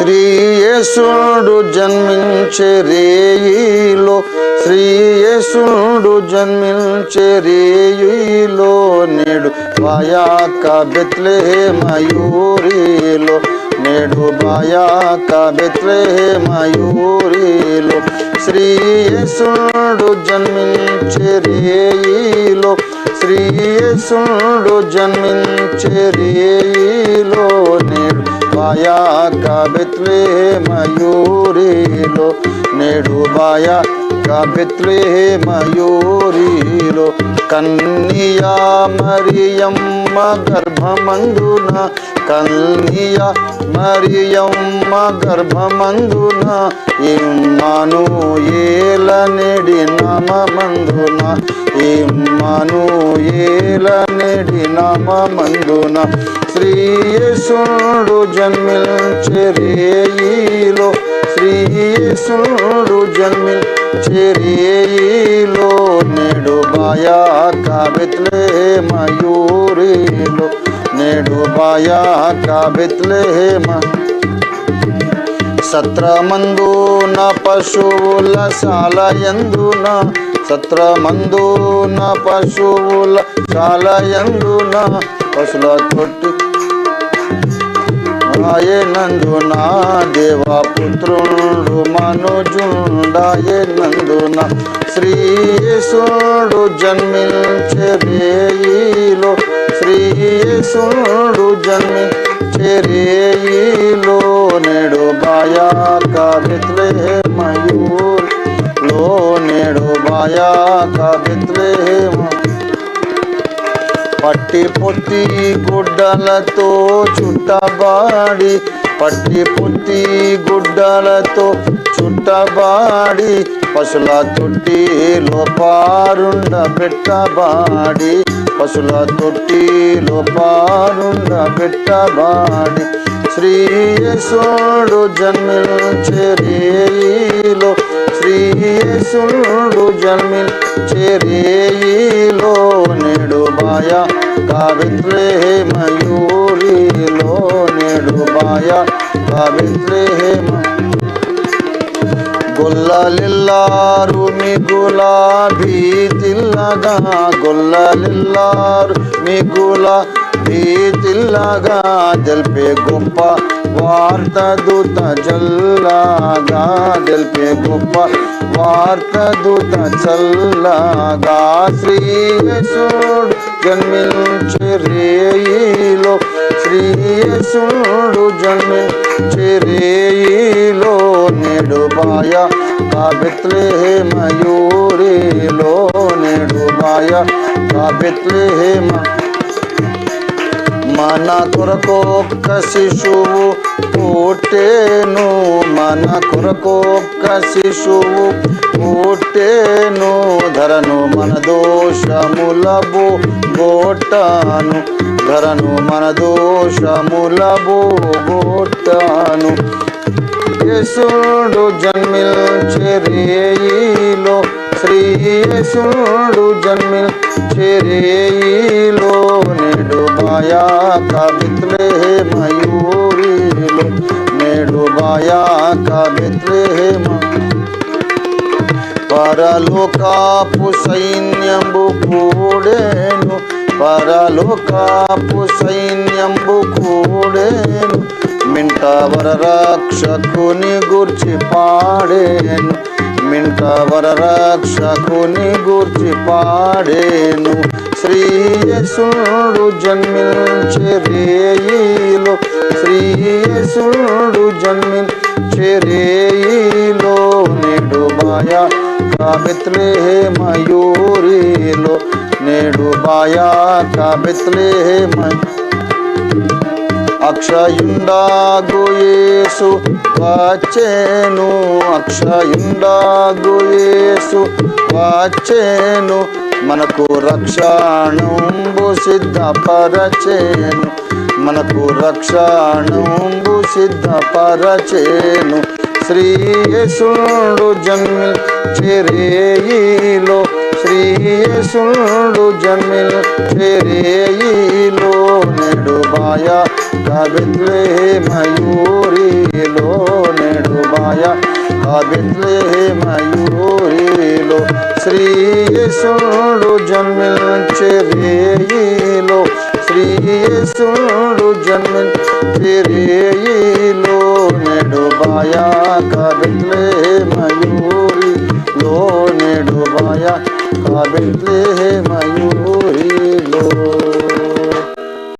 శ్రీయేసుడు జన్మించే రేయిలో శ్రీయేసుడు జన్మించే రేయిలో నేడు బాయాక బెత్లే మయూరిలో నేడు బాయాక బెత్లే మయూరిలో శ్రీయేసుడు జన్మించే రేయిలో శ్రీయేసుడు జన్మించే రేయిలో నేడు బాయాక బెత్లే మయూరిలో నేడు బాయాక బెత్లే మయూరిలో కన్యా మరియమ్మ గర్భమందున కన్నియా మరియమ్మ గర్భమందున ఇమ్మను ఏల నెడి నామందున ఇమ్మను ఏల నెడి నామందున శ్రీయేసుడు జన్మించే రేయిలో శ్రీయేసుడు జన్మించే రేయిలో నేడు బాయా బెత్లే మయూరిలో. నేడు బాయాక బెత్లే సత్రమందున పశువుల శాలయందున సత్రమందున పశువుల శాలయందున పశుల తొట్టి ఆయనందున దేవపుత్రుడు మనుజుండాయనందున శ్రీయేసుడు జన్మించే రేయిలో శ్రీయేసుడు జన్మించే రేయిలో నేడు బాయాక బెత్లే మయూర్లో నేడు బాయాక బెత్లే పట్టి పొట్టి గుడ్డలతో చుట్టబాడి పట్టి పొట్టి గుడ్డలతో చుట్టబాడి పశుల తొట్టిలో పారుండ పెట్టబాడి పశుల తొట్టిలో పారుండ పెట్టబాడి. శ్రీయేసుడు జన్మించే రేయిలో శ్రీయేసుడు జన్మించే రేయిలో నేడు బాయా కావిత్రే మయూరిలో నేడు బాయా కావిత్రే గొల్లలిల్లారు మీ గులాబీ తిల్లగా గొల్లలిల్లారు మీ గులాబీ తిల్లగా తెలిపే గొప్ప వార్త దూత జల్లాగా తెలిపే గొప్ప వార్త దూత చల్లగా శ్రీయేసుడు జన్మించే రేయిలో శ్రీయసుడు జన్మించే రేయిలో నేడు బాయ కాబెత్లే మయూరిలో నేడు బాయ కాబెత్లే మన కొరకొక్క శిశువు పుట్టేను మన కొరకొక్క శిశువు పుట్టేను ధరను మన దోషములబో పోగొట్టాను ధరను మన దోషముల పోగొట్టాను. యేసుడు జన్మిల్ చెరేయిలో శ్రీ యేసుడు జన్మిల్ చెరేయిలో నేడు మాయా కవిత్రే మయూరిలో నేడు మాయా కవిత్రే పరలోకాపు సైన్యంబు కూడే పరలోకాపు సైన్యంబు కూడేను మింటవర రక్షకుని గుర్చి పాడేను మింటవర రక్షకుని గుర్చి పాడేను. శ్రీయసుడు జన్మించే శ్రీయసుడు జన్మించే నిడుమాయా మయూరిలో నేడు బాయా కాబెత్లే అక్షయుండాగుయేసు వచ్చేను అక్షయుండాగుయేసు వచ్చేను మనకు రక్షణంబు సిద్ధపరచేను మనకు రక్షణంబు సిద్ధపరచేను. శ్రీయేసుడు జన్మించే రేయిలో శ్రీయేసుడు జన్మించే రేయిలో నేడు బాయ కబిత్లే మయూరిలో నేడు బాయ కబిత్లే మయూరిలో శ్రీయేసుడు జన్మించే రేయిలో శ్రీయేసుడు జన్మించే రేయిలో నేడు బాయ కబిత్లే మయూరిలో నేడు బాయ కబిత్లే